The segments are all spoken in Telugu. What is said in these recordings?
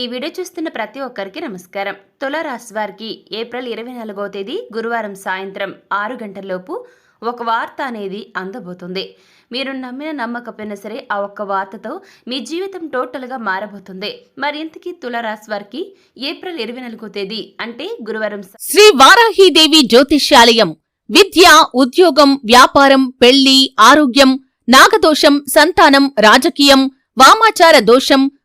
ఈ వీడియో చూస్తున్న ప్రతి ఒక్కరికి నమస్కారం. తులారాశి వారికి ఏప్రిల్ ఇరవై నాలుగవ తేదీ గురువారం సాయంత్రం ఆరు గంటలలోపు ఒక వార్త అనేది అందబోతుంది. మీరు నమ్మిన నమ్మకపోయినా సరే ఆ ఒక్క వార్తతో మీ జీవితం టోటల్గా మారబోతుంది. మరి ఇంతకీ తులారాశి వారికి ఏప్రిల్ ఇరవై నాలుగో తేదీ అంటే గురువారం శ్రీ వారాహీదేవి జ్యోతిష్యాలయం. విద్య ఉద్యోగం వ్యాపారం పెళ్ళి ఆరోగ్యం నాగదోషం సంతానం రాజకీయం వామాచార దోషం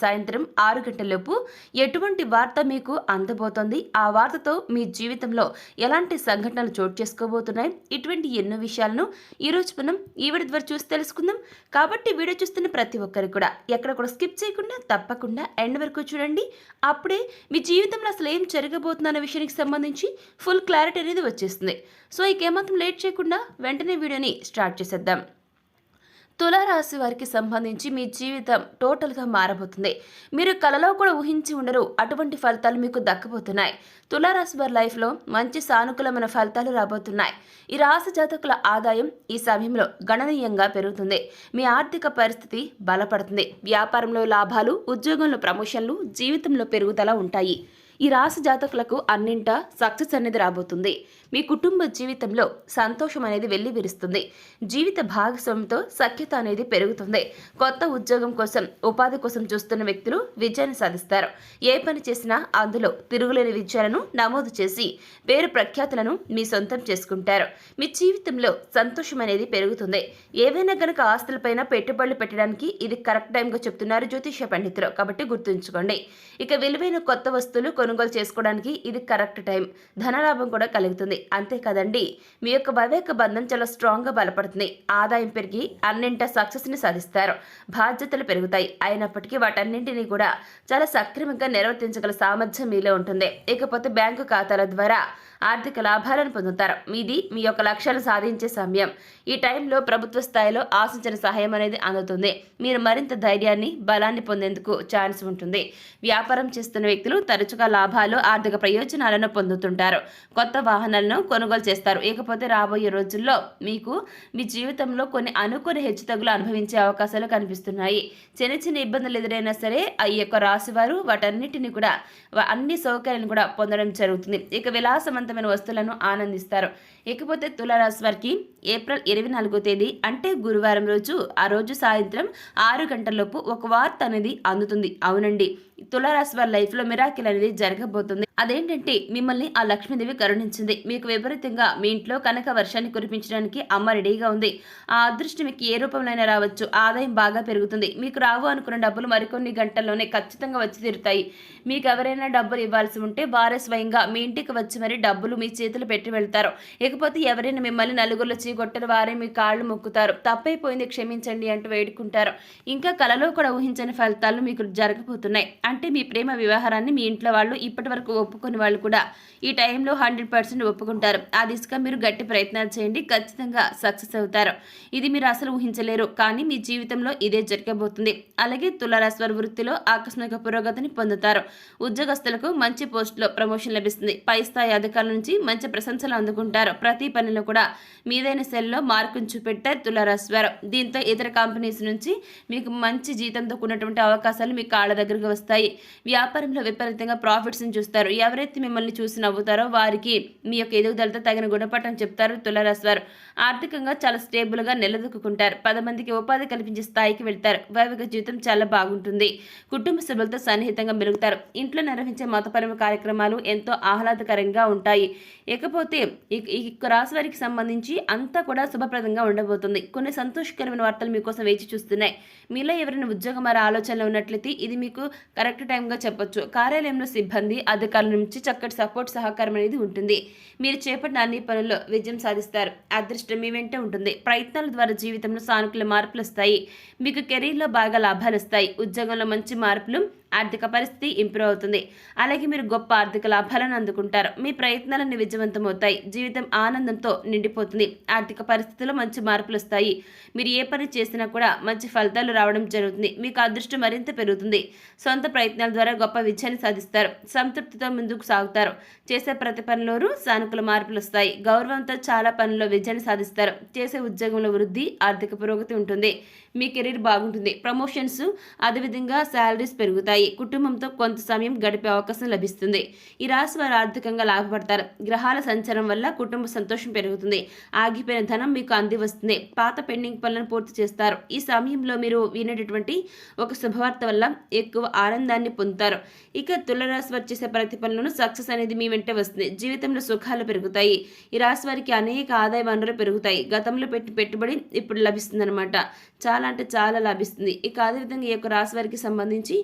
సాయంత్రం ఆరు గంటలలోపు ఎటువంటి వార్త మీకు అందబోతోంది? ఆ వార్తతో మీ జీవితంలో ఎలాంటి సంఘటనలు చోటు చేసుకోబోతున్నాయి? ఇటువంటి ఎన్నో విషయాలను ఈరోజు మనం ఈ వీడియో ద్వారా చూసి తెలుసుకుందాం. కాబట్టి వీడియో చూస్తున్న ప్రతి ఒక్కరు కూడా ఎక్కడ కూడా స్కిప్ చేయకుండా తప్పకుండా ఎండ్ వరకు చూడండి. అప్పుడే మీ జీవితంలో అసలు ఏం జరగబోతుందన్న విషయానికి సంబంధించి ఫుల్ క్లారిటీ అనేది వచ్చేస్తుంది. సో ఇక ఏమాత్రం లేట్ చేయకుండా వెంటనే వీడియోని స్టార్ట్ చేసేద్దాం. తులారాశి వారికి సంబంధించి మీ జీవితం టోటల్గా మారబోతుంది. మీరు కలలో కూడా ఊహించి ఉండరు. అటువంటి ఫలితాలు మీకు దక్కబోతున్నాయి. తులారాశి వారి లైఫ్లో మంచి సానుకూలమైన ఫలితాలు రాబోతున్నాయి. ఈ రాశి జాతకుల ఆదాయం ఈ సమయంలో గణనీయంగా పెరుగుతుంది. మీ ఆర్థిక పరిస్థితి బలపడుతుంది. వ్యాపారంలో లాభాలు ఉద్యోగంలో ప్రమోషన్లు జీవితంలో పెరుగుదల ఉంటాయి. ఈ రాశి జాతకులకు అన్నింట సక్సెస్ అనేది రాబోతుంది. మీ కుటుంబ జీవితంలో సంతోషం అనేది వెళ్ళి విరుస్తుంది జీవిత భాగస్వామితో సఖ్యత అనేది పెరుగుతుంది. కొత్త ఉద్యోగం కోసం ఉపాధి కోసం చూస్తున్న వ్యక్తులు విజయాన్ని సాధిస్తారు. ఏ పని చేసినా అందులో తిరుగులేని విజయాలను నమోదు చేసి పేరు ప్రఖ్యాతులను మీ సొంతం చేసుకుంటారు. మీ జీవితంలో సంతోషం అనేది పెరుగుతుంది. ఏవైనా గనక ఆస్తులపైన పెట్టుబడులు పెట్టడానికి ఇది కరెక్ట్ టైంగా చెప్తున్నారు జ్యోతిష పండితులు. కాబట్టి గుర్తుంచుకోండి. ఇక విలువైన కొత్త వస్తువులు కొనుగోలు చేసుకోవడానికి ఇది కరెక్ట్ టైం. ధనలాభం కూడా కలుగుతుంది. అంతే కదండి? మీ యొక్క వైవేక బంధం చాలా స్ట్రాంగ్గా బలపడుతుంది. ఆదాయం పెరిగి అన్నింట సక్సెస్ని సాధిస్తారు. బాధ్యతలు పెరుగుతాయి. అయినప్పటికీ వాటన్నింటినీ కూడా చాలా సక్రమంగా నిర్వర్తించగల సామర్థ్యం మీలో ఉంటుంది. ఇకపోతే బ్యాంకు ఖాతాల ద్వారా ఆర్థిక లాభాలను పొందుతారు. మీది మీ యొక్క లక్ష్యాలు సాధించే సమయం. ఈ టైంలో ప్రభుత్వ స్థాయిలో ఆశించిన సహాయం అనేది అందుతుంది. మీరు మరింత ధైర్యాన్ని బలాన్ని పొందేందుకు ఛాన్స్ ఉంటుంది. వ్యాపారం చేస్తున్న వ్యక్తులు తరచుగా లాభాలు ఆర్థిక ప్రయోజనాలను పొందుతుంటారు. కొత్త వాహనాలను కొనుగోలు చేస్తారు. ఇకపోతే రాబోయే రోజుల్లో మీకు మీ జీవితంలో కొన్ని అనుకోని హెచ్చుతగ్గులు అనుభవించే అవకాశాలు కనిపిస్తున్నాయి. చిన్న చిన్న ఇబ్బందులు ఎదురైనా సరే ఈ యొక్క రాశివారు వాటన్నిటిని కూడా అన్ని సౌకర్యాలను కూడా పొందడం జరుగుతుంది. ఇక విలాసవంతమైన వస్తువులను ఆనందిస్తారు. ఇకపోతే తులారాశి వారికి ఏప్రిల్ ఇరవై నాలుగో తేదీ అంటే గురువారం రోజు ఆ రోజు సాయంత్రం ఆరు గంటలలోపు ఒక వార్త అనేది అందుతుంది. అవునండి. తులారాశి వారి లైఫ్లో మిరాకిల్ అనేది జరగబోతుంది. అదేంటంటే మిమ్మల్ని ఆ లక్ష్మీదేవి కరుణించింది. మీకు విపరీతంగా మీ ఇంట్లో కనక వర్షాన్ని కురిపించడానికి అమ్మ రెడీగా ఉంది. ఆ అదృష్టం మీకు ఏ రూపంలోనైనా రావచ్చు. ఆదాయం బాగా పెరుగుతుంది. మీకు రావు అనుకున్న డబ్బులు మరికొన్ని గంటల్లోనే ఖచ్చితంగా వచ్చి తీరుతాయి. మీకు ఎవరైనా డబ్బులు ఇవ్వాల్సి ఉంటే వారే స్వయంగా మీ ఇంటికి వచ్చి మరి డబ్బులు మీ చేతులు పెట్టి వెళ్తారు. ఇకపోతే ఎవరైనా మిమ్మల్ని నలుగురిలో చీకొట్టరు. వారే మీ కాళ్ళు మొక్కుతారు. తప్పైపోయింది క్షమించండి అంటూ వేడుకుంటారు. ఇంకా కలలో కూడా ఊహించని ఫలితాలు మీకు జరగబోతున్నాయి. అంటే మీ ప్రేమ వ్యవహారాన్ని మీ ఇంట్లో వాళ్ళు ఇప్పటి వరకు ఒప్పుకొని వాళ్ళు కూడా ఈ టైంలో హండ్రెడ్ పర్సెంట్ ఒప్పుకుంటారు. ఆ దిశగా మీరు గట్టి ప్రయత్నాలు చేయండి. ఖచ్చితంగా సక్సెస్ అవుతారు. ఇది మీరు అసలు ఊహించలేరు. కానీ మీ జీవితంలో ఇదే జరగబోతుంది. అలాగే తులారాశ్వర వృత్తిలో ఆకస్మిక పురోగతిని పొందుతారు. ఉద్యోగస్తులకు మంచి పోస్టులో ప్రమోషన్ లభిస్తుంది. పై స్థాయి అధికారుల నుంచి మంచి ప్రశంసలు అందుకుంటారు. ప్రతి పనిలో కూడా మీదైన సెల్లో మార్కును చూపెట్టారు తులారాశి వారు. దీంతో ఇతర కంపెనీస్ నుంచి మీకు మంచి జీతంతో కూడినటువంటి అవకాశాలు మీ కాళ్ళ దగ్గరకు వస్తాయి. వ్యాపారంలో విపరీతంగా ప్రాఫిట్స్ని చూస్తారు. ఎవరైతే మిమ్మల్ని చూసి నవ్వుతారో వారికి మీ యొక్క ఎదుగుదలతో తగిన గుణపాఠం చెప్తారు తులారాశి వారు. ఆర్థికంగా చాలా స్టేబుల్గా నిలదొక్కుంటారు పది మందికి ఉపాధి కల్పించే స్థాయికి వెళ్తారు. వైవిక జీవితం చాలా బాగుంటుంది. కుటుంబ సభ్యులతో సన్నిహితంగా మెలుగుతారు. ఇంట్లో నిర్వహించే మతపరమైన కార్యక్రమాలు ఎంతో ఆహ్లాదకరంగా ఉంటాయి. ఇకపోతే ఈ- ఈ రాశి వారికి సంబంధించి అంతా కూడా శుభప్రదంగా ఉండబోతుంది. కొన్ని సంతోషకరమైన వార్తలు మీకోసం వేచి చూస్తున్నాయి. మీలో ఎవరైనా ఉద్యోగం మరి ఆలోచనలో ఉన్నట్లయితే ఇది మీకు కరెక్ట్ టైంగా చెప్పొచ్చు. కార్యాలయంలో సిబ్బంది అధికారుల నుంచి చక్కటి సపోర్ట్ సహకారం అనేది ఉంటుంది. మీరు చేపట్టిన అన్ని పనుల్లో విజయం సాధిస్తారు. అదృష్టం మీ వెంట ఉంటుంది. ప్రయత్నాల ద్వారా జీవితంలో సానుకూల మార్పులు వస్తాయి. మీకు కెరీర్లో బాగా లాభాలు వస్తాయి. ఉద్యోగంలో మంచి మార్పులు ఆర్థిక పరిస్థితి ఇంప్రూవ్ అవుతుంది. అలాగే మీరు గొప్ప ఆర్థిక లాభాలను అందుకుంటారు. మీ ప్రయత్నాలన్నీ విజయవంతమవుతాయి. జీవితం ఆనందంతో నిండిపోతుంది. ఆర్థిక పరిస్థితుల్లో మంచి మార్పులు వస్తాయి. మీరు ఏ పని చేసినా కూడా మంచి ఫలితాలు రావడం జరుగుతుంది. మీకు అదృష్టం మరింత పెరుగుతుంది. సొంత ప్రయత్నాల ద్వారా గొప్ప విజయాన్ని సాధిస్తారు. సంతృప్తితో ముందుకు సాగుతారు. చేసే ప్రతి పనిలోనూ సానుకూల మార్పులు వస్తాయి. గౌరవంతో చాలా పనుల్లో విజయాన్ని సాధిస్తారు. చేసే ఉద్యోగంలో వృద్ధి ఆర్థిక పురోగతి ఉంటుంది. మీ కెరీర్ బాగుంటుంది. ప్రమోషన్స్ అదేవిధంగా శాలరీస్ పెరుగుతాయి. కుటుంబంతో కొంత సమయం గడిపే అవకాశం లభిస్తుంది. ఈ రాశి వారు ఆర్థికంగా లాభపడతారు. గ్రహాల సంచారం వల్ల కుటుంబ సంతోషం పెరుగుతుంది. ఆగిపోయిన ధనం మీకు అంది వస్తుంది పాత పెండింగ్ పనులను పూర్తి చేస్తారు. ఈ సమయంలో మీరు వినేటటువంటి ఒక శుభవార్త వల్ల ఎక్కువ ఆనందాన్ని పొందుతారు. ఇక తులరాశి వారు చేసే ప్రతి పనులను సక్సెస్ అనేది మీ వెంట వస్తుంది. జీవితంలో సుఖాలు పెరుగుతాయి. ఈ రాశి వారికి అనేక ఆదాయ వనరులు పెరుగుతాయి. గతంలో పెట్టి పెట్టుబడి ఇప్పుడు లభిస్తుంది అనమాట చాలా అంటే చాలా లభిస్తుంది. ఇక అదేవిధంగా ఈ యొక్క రాశి వారికి సంబంధించి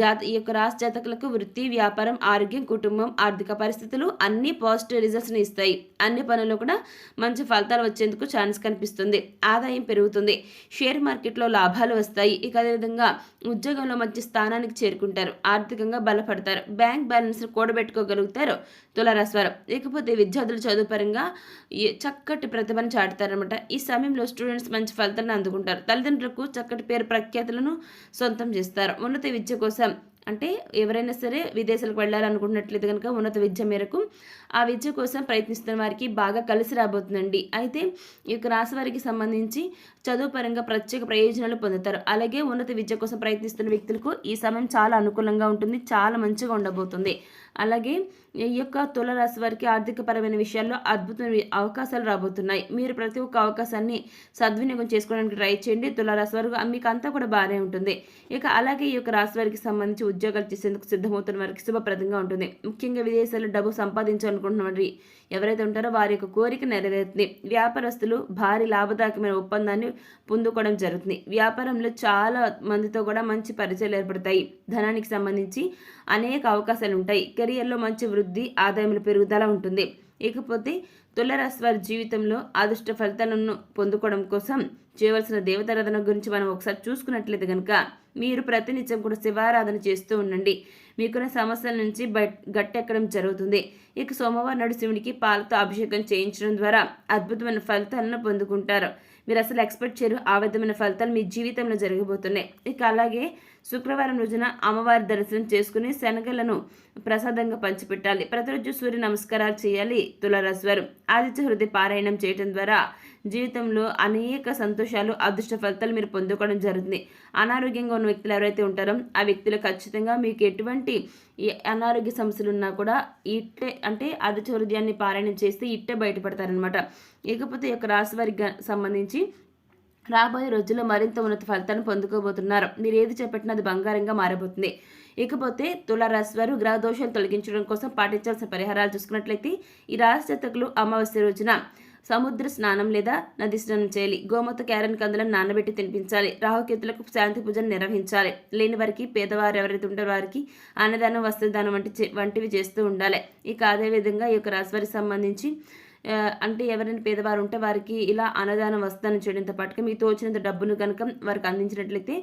జాత ఈ యొక్క రాశి జాతకులకు వృత్తి వ్యాపారం ఆరోగ్యం కుటుంబం ఆర్థిక పరిస్థితులు అన్ని పాజిటివ్ రిజల్ట్స్ని ఇస్తాయి. అన్ని పనుల్లో కూడా మంచి ఫలితాలు వచ్చేందుకు ఛాన్స్ కనిపిస్తుంది. ఆదాయం పెరుగుతుంది. షేర్ మార్కెట్లో లాభాలు వస్తాయి. ఇక అదేవిధంగా ఉద్యోగంలో మంచి స్థానానికి చేరుకుంటారు. ఆర్థికంగా బలపడతారు. బ్యాంక్ బ్యాలెన్స్ కూడబెట్టుకోగలుగుతారు తులారాశివారం. ఇకపోతే విద్యార్థులు చదువు పరంగా ఈ చక్కటి ప్రతిభను చాటుతారనమాట ఈ సమయంలో స్టూడెంట్స్ మంచి ఫలితాలను అందుకుంటారు. తల్లిదండ్రులకు చక్కటి పేరు ప్రఖ్యాతులను సొంతం చేస్తారు. ఉన్నత విద్య కోసం అంటే ఎవరైనా సరే విదేశాలకు వెళ్ళాలనుకున్నట్లయితే కనుక ఉన్నత విద్య మేరకు ఆ విద్య కోసం ప్రయత్నిస్తున్న వారికి బాగా కలిసి రాబోతుందండి. అయితే ఈ యొక్క రాశి వారికి సంబంధించి చదువు పరంగా ప్రత్యేక ప్రయోజనాలు పొందుతారు. అలాగే ఉన్నత విద్య కోసం ప్రయత్నిస్తున్న వ్యక్తులకు ఈ సమయం చాలా అనుకూలంగా ఉంటుంది చాలా మంచిగా ఉండబోతుంది. అలాగే ఈ యొక్క తులరాశి వారికి ఆర్థికపరమైన విషయాల్లో అద్భుతమైన అవకాశాలు రాబోతున్నాయి. మీరు ప్రతి ఒక్క అవకాశాన్ని సద్వినియోగం చేసుకోవడానికి ట్రై చేయండి. తులరాశి వారు మీకు అంతా కూడా బాగానే ఉంటుంది. ఇక అలాగే ఈ యొక్క రాశి వారికి సంబంధించి ఉద్యోగాలు చేసేందుకు సిద్ధమవుతున్న వారికి శుభప్రదంగా ఉంటుంది. ముఖ్యంగా విదేశాల్లో డబ్బు సంపాదించాలనుకుంటున్న వారి ఎవరైతే ఉంటారో వారి యొక్క కోరిక నెరవేరుతుంది. వ్యాపారస్తులు భారీ లాభదాయకమైన ఒప్పందాన్ని పొందుకోవడం జరుగుతుంది. వ్యాపారంలో చాలా మందితో కూడా మంచి పరిచయాలు ఏర్పడతాయి. ధనానికి సంబంధించి అనేక అవకాశాలు ఉంటాయి. కెరియర్లో మంచి వృద్ధి ఆదాయములు పెరుగుదల ఉంటుంది. ఇకపోతే తులరాశి వారి జీవితంలో అదృష్ట ఫలితాలను పొందుకోవడం కోసం చేయవలసిన దేవతారాధన గురించి మనం ఒకసారి చూసుకున్నట్లయితే కనుక మీరు ప్రతినిత్యం కూడా శివారాధన చేస్తూ ఉండండి. మీకున్న సమస్యల నుంచి బయట గట్టెక్కడం జరుగుతుంది. ఇక సోమవారం నాడు శివునికి పాలతో అభిషేకం చేయించడం ద్వారా అద్భుతమైన ఫలితాలను పొందుకుంటారు. మీరు అసలు ఎక్స్పెక్ట్ చేయరు ఆ విధమైన ఫలితాలు మీ జీవితంలో జరగబోతున్నాయి. ఇక అలాగే శుక్రవారం రోజున అమ్మవారి దర్శనం చేసుకుని శనగలను ప్రసాదంగా పంచిపెట్టాలి. ప్రతిరోజు సూర్య నమస్కారాలు చేయాలి తులారాశి వారు. ఆదిత్య హృదయ పారాయణం చేయడం ద్వారా జీవితంలో అనేక సంతోషాలు అదృష్ట ఫలితాలు మీరు పొందుకోవడం జరుగుతుంది. అనారోగ్యంగా ఉన్న వ్యక్తులు ఎవరైతే ఉంటారో ఆ వ్యక్తులు ఖచ్చితంగా మీకు ఎటువంటి ఈ అనారోగ్య సమస్యలు ఉన్నా కూడా ఇట్టే అంటే ఆదిత్య హృదయాన్ని పారాయణం చేస్తే ఇట్టే బయటపడతారనమాట ఇకపోతే ఈ యొక్క రాశి వారికి సంబంధించి రాబోయే రోజుల్లో మరింత ఉన్నత ఫలితాలను పొందుకోబోతున్నారు. మీరు ఏది చేపట్టినా అది బంగారంగా మారబోతుంది. ఇకపోతే తులారాశి వారు గ్రహ దోషాలు తొలగించడం కోసం పాటించాల్సిన పరిహారాలు చూసుకున్నట్లయితే ఈ రాశి జాతకులు అమావాస్య రోజున సముద్ర స్నానం లేదా నది స్నానం చేయాలి. గోమూత క్యారన్ కందులను నానబెట్టి తినిపించాలి. రాహుకేతులకు శాంతి పూజను నిర్వహించాలి. లేని వారికి పేదవారు ఎవరైతే ఉంటారో వారికి అన్నదానం వస్త్రదానం వంటి వంటివి చేస్తూ ఉండాలి. ఇక అదేవిధంగా ఈ యొక్క రాశివారికి సంబంధించి అంటే ఎవరైనా పేదవారు ఉంటే వారికి ఇలా అన్నదానం వస్తాను చేయడంతో పాటుగా మీకు తోచినంత డబ్బును కనుక వారికి అందించినట్లయితే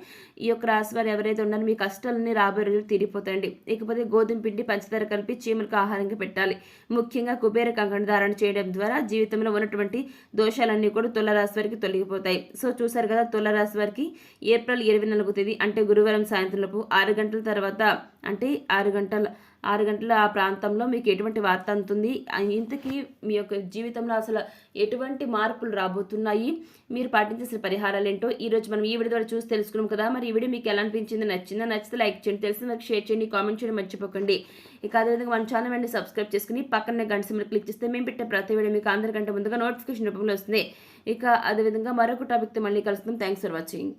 ఈ యొక్క రాశి వారు ఎవరైతే ఉన్నారో మీ కష్టాలన్నీ రాబోయే రోజులు తీరిపోతాయండి. ఇకపోతే గోధుమ పిండి పంచదార కలిపి చీమలకు ఆహారంగా పెట్టాలి. ముఖ్యంగా కుబేర కంకణ ధారణ చేయడం ద్వారా జీవితంలో ఉన్నటువంటి దోషాలన్నీ కూడా తులరాశి వారికి తొలగిపోతాయి. సో చూసారు కదా తులరాశి వారికి ఏప్రిల్ ఇరవై నాలుగు తేదీ అంటే గురువారం సాయంత్రంలోపు ఆరు గంటల తర్వాత అంటే ఆరు గంటల ఆరు గంటల ఆ ప్రాంతంలో మీకు ఎటువంటి వార్త అందుతుంది? ఆ ఇంతకీ మీ యొక్క జీవితంలో అసలు ఎటువంటి మార్పులు రాబోతున్నాయి? మీరు పాటించాల్సిన పరిహారాలు ఏంటో? ఈరోజు మనం ఈ వీడియో ద్వారా చూసి తెలుసుకున్నాం కదా. మరి ఈ వీడియో మీకు ఎలా అనిపించింది? నచ్చిందా? నచ్చితే లైక్ చేయండి. తెలిసిన వారికి షేర్ చేయండి. కామెంట్ చేయడం మర్చిపోకండి. ఇక అదేవిధంగా మన ఛానల్ వెంటనే సబ్స్క్రైబ్ చేసుకుని పక్కనే గంట సింబల్ క్లిక్ చేస్తే మేము పెట్టే ప్రతి వీడియో మీకు అందరికంటే ముందుగా నోటిఫికేషన్ రూపంలో వస్తుంది. ఇక అదేవిధంగా మరొక టాపిక్తో మళ్ళీ కలుస్తాం. Thanks for watching.